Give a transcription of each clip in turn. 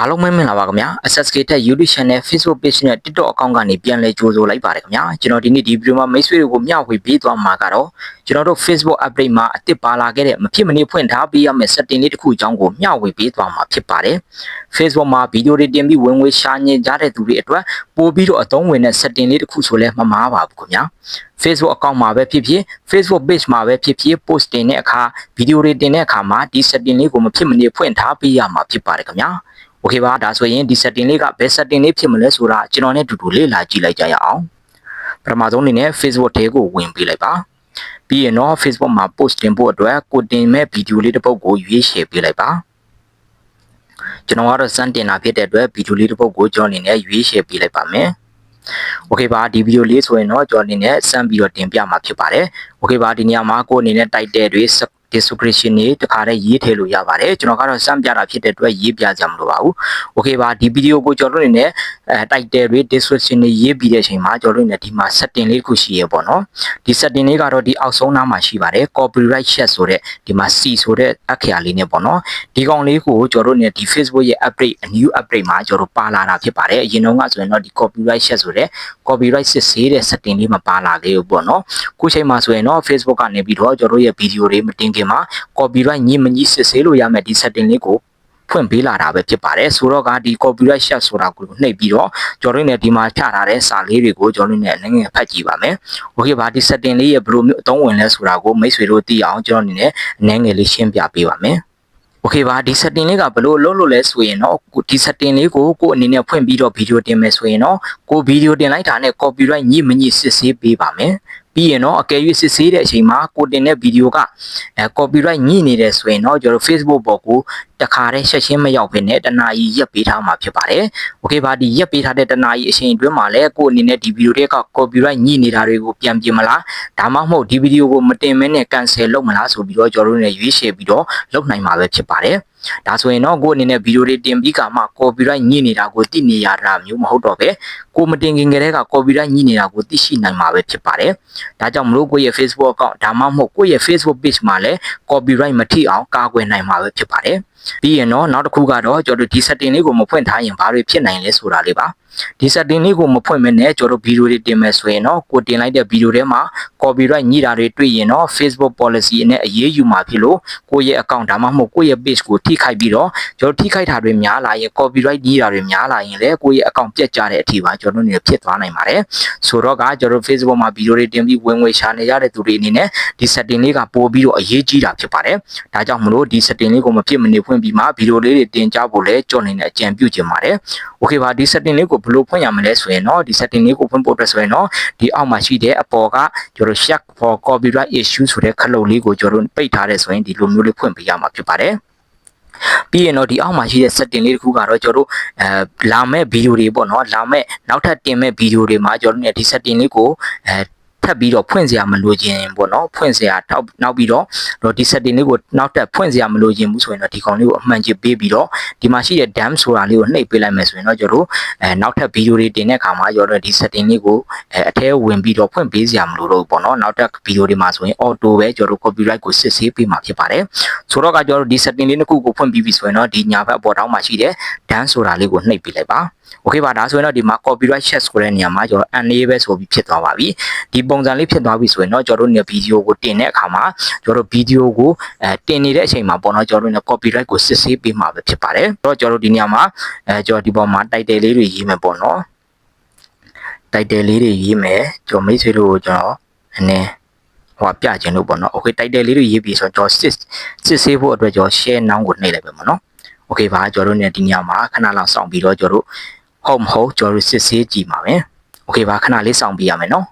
အားလုံးပဲမင်္ဂလာပါခင်ဗျာ SSK Tech YouTube Channel Facebook Page နဲ့ TikTok Account ကနေပြန်လည်ကြိုဆိုလိုက်ပါတယ်ခင်ဗျာကျွန်တော်ဒီနေ့ဒီဗီဒီယိုမှာမိတ်ဆွေတွေကိုမျှဝေပေးသွားမှာကတော့ကျွန်တော်တို့ Facebook Update မှာအသစ်ပါလာခဲ့တဲ့မဖြစ်မနေဖွင့်ထားပေးရမယ့် setting လေးတစ်ခုအကြောင်းကိုမျှဝေပေးသွားမှာဖြစ်ပါတယ် Facebook မှာဗီဒီယိုတွေတင်ပြီးဝင်ငွေရှာညင်ကြတဲ့သူတွေအတွက်ပို့ပြီးတော့အသုံးဝင်တဲ့ setting လေးတစ်ခုဆိုလဲမမှားပါဘူးခင်ဗျာ Facebook account မှာပဲဖြစ်ဖြစ် Facebook page မှာပဲဖြစ်ဖြစ် post တင်တဲ့အခါဗီဒီယိုတွေတင်တဲ့အခါမှာဒီ setting လေးကိုမဖြစ်မနေဖွင့်ထားပေးရမှာဖြစ်ပါတယ်ခင်ဗျာ Okay ပါဒါဆိုရင်ဒီ setting လေးကဘယ် setting လေးဖြစ်မလဲဆိုတာကျွန်တော်နဲ့အတူတူလေ့လာကြည့်လိုက်ကြရအောင်ပထမဆုံးအနေနဲ့ Facebook ထဲကိုဝင်ပေးလိုက်ပါပြီးရင်တော့ Facebook မှာ post တင်ဖို့အတွက်ကိုတင်မဲ့ဗီဒီယိုလေးတစ်ပုဒ်ကိုရွေးချယ်ပေးလိုက်ပါကျွန်တော်ကတော့စမ်းတင်တာဖြစ်တဲ့အတွက်ဗီဒီယိုလေးတစ်ပုဒ်ကိုကျွန်တော်အနေနဲ့ရွေးချယ်ပေးလိုက်ပါမယ်။ Okay ပါဒီဗီဒီယိုလေးဆိုရင်တော့ကျွန်တော်အနေနဲ့စမ်းပြီးတော့တင်ပြမှာဖြစ်ပါတယ် okay ပါဒီနေရာမှာကိုယ်အနေနဲ့တိုက်တဲ့တွေ description တွေတခါတည်းရေးထည့်လို့ရပါတယ်ကျွန်တော်ကတော့စမ်းပြတာဖြစ်တဲ့အတွက်ရေးပြကြမလို့ပါဘူး okay ပါဒီဗီဒီယိုကိုကျွန်တော်အနေနဲ့အဲတိုက်တယ်တွေ description တွေရေးပြီးတဲ့အချိန်မှာကျွန်တော်အနေနဲ့ဒီမှာ setting လေးခုရှိရပေါ့နော်ဒီ setting လေးကတော့ဒီအောက်ဆုံးနားမှာရှိပါတယ် copyright check ဆိုတဲ့ဒီမှာ C ဆိုတဲ့အခရာလေးနဲ့ပေါ့နော်ဒီကောင်လေးကိုကျွန်တော်အနေနဲ့ဒီ Facebook ရဲ့ update a new update မှာကျွန်တော်ပါလာတာဖြစ်ပါတယ်အရင်တုန်းကဆိုရင်တော့ဒီ copyright check ဆိုတဲ့ copyright စစ်ဆေးတဲ့ setting လေးမှာပါလာခဲ့ရပေါ့နော်ခုချိန်မှာဆိုရင်တော့ Facebook ကနေပြီးတော့ကျွန်တော်တို့ရဲ့ဗီဒီယိုတွေမတင်ခင်မှာ copyright ညမညစစ်ဆေးလို့ရမယ်ဒီ setting လေးကိုဖွင့်ပေးလာတာပဲဖြစ်ပါတယ်ဆိုတော့ကဒီ copyright share ဆိုတာကိုနှိပ်ပြီးတော့ကျွန်တော်တို့ ਨੇ ဒီမှာချထားတဲ့စာလေးတွေကိုကျွန်တော်တို့ ਨੇ အနေငယ်ဖတ်ကြည့်ပါမယ်။ Okay ပါဒီ setting လေးရဲ့ဘယ်လိုမျိုးအသုံးဝင်လဲဆိုတာကိုမိတ်ဆွေတို့သိအောင်ကျွန်တော်အနေနဲ့အနေငယ်လေးရှင်းပြပေးပါမယ်။ Okay ပါဒီ setting လေးကဘယ်လိုလုပ်လို့လဲဆိုရင်တော့ဒီ setting လေးကိုကိုအနေနဲ့ဖွင့်ပြီးတော့ဗီဒီယိုတင်မယ်ဆိုရင်တော့ကိုဗီဒီယိုတင်လိုက်တာနဲ့ copyright ညမညစစ်ဆေးပေးပါမယ်။ ပြီးရင်တော့အကယ်၍စစ်ဆေးတဲ့အချိန်မှာကိုတင်တဲ့ဗီဒီယိုကအဲ copyright ညနေတယ်ဆိုရင်တော့ကျွန်တော် Facebook ပေါ်ကိုတခါတည်းဆက်ချင်းမရောက်ဘဲနဲ့တနာရီရက်ပေးထားမှာဖြစ်ပါတယ်။ Okay ပါဒီရက်ပေးထားတဲ့တနာရီအချိန်အတွင်းမှာလည်းကိုအနေနဲ့ဒီဗီဒီယိုတွေက copyright ညနေတာတွေကိုပြန်ပြင်မလားဒါမှမဟုတ်ဒီဗီဒီယိုကိုမတင်မဲနဲ့ cancel လုပ်မလားဆိုပြီးတော့ကျွန်တော်တို့ ਨੇ ရွေးချယ်ပြီးတော့လုပ်နိုင်မှာပဲဖြစ်ပါတယ်။ ဒါဆိုရင်တော့ကိုအနေနဲ့ဗီဒီယိုတွေတင်ပြီးကမှ copyright ညနေတာကိုသိနေရတာမျိုးမဟုတ်တော့ပဲကိုမတင်ခင်ကတည်းက copyright ညနေတာကိုသိရှိနိုင်မှာပဲဖြစ်ပါတယ်။ဒါကြောင့်မလို့ကိုရဲ့ Facebook account ဒါမှမဟုတ်ကိုရဲ့ Facebook page မှာလည်း copyright မထိအောင်ကာကွယ်နိုင်မှာပဲဖြစ်ပါတယ်။ပြီးရင်တော့နောက်တစ်ခုကတော့ကျွန်တော်တို့ဒီ setting လေးကိုမဖွင့်ထားရင်ဘာတွေဖြစ်နိုင်လဲဆိုတာလေးပါ ဒီ setting လေးကိုမဖွင့်မနဲ့ကျွန်တော်တို့ဗီဒီယိုတွေတင်မယ်ဆိုရင်တော့ကိုတင်လိုက်တဲ့ဗီဒီယိုထဲမှာ copyright ညှိတာတွေတွေ့ရင်တော့ Facebook policy နဲ့အရေးယူမှာဖြစ်လို့ကိုယ့်ရဲ့ account ဒါမှမဟုတ်ကိုယ့်ရဲ့ page ကိုထိခိုက်ပြီးတော့ကျွန်တော်ထိခိုက်တာတွေများလာရင် copyright ညှိတာတွေများလာရင်လည်းကိုယ့်ရဲ့ account ပြတ်ကျတဲ့အထိပါကျွန်တော်တို့နေဖြစ်သွားနိုင်ပါတယ်ဆိုတော့ကကျွန်တော် Facebook မှာဗီဒီယိုတွေတင်ပြီးဝင်ငွေရှာနေရတဲ့သူတွေအနေနဲ့ဒီ setting လေးကပို့ပြီးတော့အရေးကြီးတာဖြစ်ပါတယ်ဒါကြောင့်မလို့ဒီ setting လေးကိုမဖြစ်မနေဖွင့်ပြီးမှဗီဒီယိုလေးတွေတင်ကြဖို့လည်းကြော်နေတဲ့အကြံပြုချင်ပါတယ် okay ပါဒီ setting လေးကိုဘယ်လိုဖွင့်ရမလဲဆိုရင်တော့ဒီ setting လေးကိုဖွင့်ဖို့အတွက်ဆိုရင်တော့ဒီအောက်မှာရှိတဲ့အပေါ်ကကျွန်တော် check for copyright issue ဆိုတဲ့ခလုတ်လေးကိုကျွန်တော်ပိတ်ထားတယ်ဆိုရင်ဒီလိုမျိုးလေးဖွင့်ပေးရမှာဖြစ်ပါတယ်ပြီးရင်တော့ဒီအောက်မှာရှိတဲ့ setting လေးတစ်ခုကတော့ကျွန်တော်တို့အဲလာမဲ့ဗီဒီယိုတွေပေါ့နော်လာမဲ့နောက်ထပ်တင်မဲ့ဗီဒီယိုတွေမှာကျွန်တော်တို့ ਨੇ ဒီ setting လေးကိုအဲ ထပ်ပြီးတော့ဖွင့်စရာမလိုခြင်းပေါ့နော်ဖွင့်စရာနောက်နောက်ပြီးတော့တော့ဒီ setting လေးကိုနောက်ထပ်ဖွင့်စရာမလိုခြင်းဘူးဆိုရင်တော့ဒီကောင်လေးကိုအမှန်ကြီးပေးပြီးတော့ဒီမှာရှိတဲ့ dam ဆိုတာလေးကိုနှိပ်ပေးလိုက်မယ်ဆိုရင်တော့ကျွန်တော်တို့အဲနောက်ထပ်ဗီဒီယိုတွေတင်တဲ့အခါမှာကျွန်တော်တို့ဒီ setting လေးကိုအဲအထဲဝင်ပြီးတော့ဖွင့်ပေးစရာမလိုတော့ဘူးပေါ့နော်နောက်ထပ်ဗီဒီယိုတွေမှာဆိုရင် auto ပဲကျွန်တော်တို့ copyright ကိုစစ်ဆေးပေးမှာဖြစ်ပါတယ်ဆိုတော့ကကျွန်တော်တို့ဒီ setting လေးတစ်ခုကိုဖွင့်ပြီးပြီဆိုရင်တော့ဒီညာဘက်အပေါ်တောင်းမှာရှိတဲ့ dam ဆိုတာလေးကိုနှိပ်ပေးလိုက်ပါโอเคပါဒါဆိုရင်တော့ဒီမှာ copyright check ဆိုတဲ့နေရာမှာကျွန်တော် enable ဆိုပြီးဖြစ်သွားပါပြီဒီပုံ ံစံလေးဖြစ်သွားပြီဆိုရင်တော့ကျွန်တော်တို့နေဗီဒီယိုကိုတင်တဲ့အခါမှာကျွန်တော်တို့ဗီဒီယိုကိုအဲတင်နေတဲ့အချိန်မှာပေါ့နော်ကျွန်တော်တို့နေ copyright ကိုစစ်ဆေးပေးမှာပဲဖြစ်ပါတယ်အဲ့တော့ကျွန်တော်တို့ဒီနေရာမှာအဲကျွန်တော်ဒီပေါ်မှာ title လေးတွေရေးမယ်ပေါ့နော် title လေးတွေရေးမယ်ကျွန်တော်မိတ်ဆွေတို့ကိုကျွန်တော်အနေဟိုပြခြင်းလို့ပေါ့နော် okay title လေးတွေရေးပြီးဆိုတော့ကျွန်တော်စစ်စစ်ဆေးဖို့အတွက်ကျွန်တော် share now ကိုနှိပ်လိုက်ပဲပေါ့နော် okay ပါကျွန်တော်တို့ ਨੇ ဒီညမှာခဏလောက်စောင့်ပြီးတော့ကျွန်တော်တို့ဟုတ်မဟုတ်ကျွန်တော်တို့စစ်ဆေးကြည့်ပါမယ် okay ပါခဏလေးစောင့်ပြီးရမယ်နော်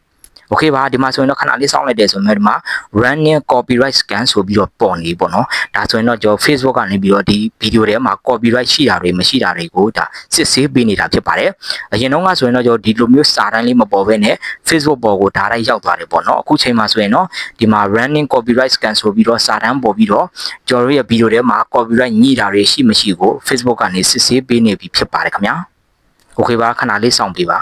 okay ပါဒီမှာဆိုရင်တော့ခဏလေးစောင့်လိုက်တယ်ဆိုရင်ဒီမှာ running copyright scan ဆိုပြီးတော့ပေါ်နေပေါ့နော်ဒါဆိုရင်တော့ကျွန်တော် Facebook ကနေပြီးတော့ဒီဗီဒီယိုထဲမှာ copyright ရှိတာတွေမရှိတာတွေကိုဒါစစ်ဆေးပေးနေတာဖြစ်ပါတယ်အရင်တော့ကဆိုရင်တော့ကျွန်တော်ဒီလိုမျိုးစာတန်းလေးမပေါ်ဘဲနဲ့ Facebook ပေါ်ကိုဒါလိုက်ရောက်သွားတယ်ပေါ့နော်အခုချိန်မှာဆိုရင်တော့ဒီမှာ running copyright scan ဆိုပြီးတော့စာတန်းပေါ်ပြီးတော့ကျွန်တော်ရဲ့ဗီဒီယိုထဲမှာ copyright ညှိတာတွေရှိမရှိကို Facebook ကနေစစ်ဆေးပေးနေပြီဖြစ်ပါတယ်ခင်ဗျာ okay ပါခဏလေးစောင့်ပေးပါ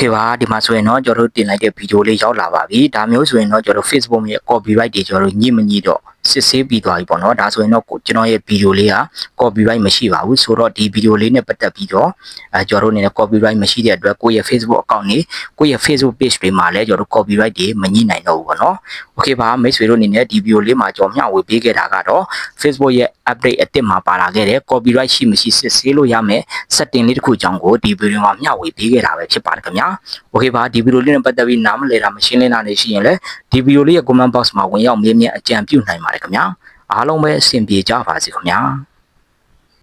OK ပါဒီမှာဆိုရင်တော့ကျွန်တော်တို့တင်လိုက်တဲ့ဗီဒီယိုလေးရောက်လာပါပြီဒါမျိုးဆိုရင်တော့ကျွန်တော်တို့ Facebook ရဲ့ copyright တွေကျွန်တော်တို့ညစ်မညစ်တော့ စစ်ဆေးပြီးသွားပြီပေါ့နော်ဒါဆိုရင်တော့ကိုကျွန်တော်ရဲ့ဗီဒီယိုလေးက copyright မရှိပါဘူးဆိုတော့ဒီဗီဒီယိုလေးနဲ့ပတ်သက်ပြီးတော့အဲကျွန်တော်တို့အနေနဲ့ copyright မရှိတဲ့အတွက်ကိုယ့်ရဲ့ Facebook account နေကိုယ့်ရဲ့ Facebook page တွေမှာလည်းကျွန်တော်တို့ copyright တွေမညှိနိုင်တော့ဘူးပေါ့နော် okay ပါမိတ်ဆွေတို့အနေနဲ့ဒီဗီဒီယိုလေးမှာကျွန်တော်မျှဝေပေးခဲ့တာကတော့ Facebook ရဲ့ update အသစ်မှာပါလာခဲ့တဲ့ copyright ရှိမရှိစစ်ဆေးလို့ရမယ် setting လေးတစ်ခုအကြောင်းကိုဒီဗီဒီယိုမှာမျှဝေပေးခဲ့တာပဲဖြစ်ပါတယ်ခင်ဗျာ okay ပါဒီဗီဒီယိုလေးနဲ့ပတ်သက်ပြီးနားမလည်တာမရှင်းလင်းတာနေရှိရင်လည်းဒီဗီဒီယိုလေးရဲ့ comment box မှာဝင်ရောက်မေးမြန်းအကြံပြုနိုင်ပါတယ်ပါတယ်ခင်ဗျာအားလုံးပဲအဆင်ပြေကြပါစေခင်ဗျာ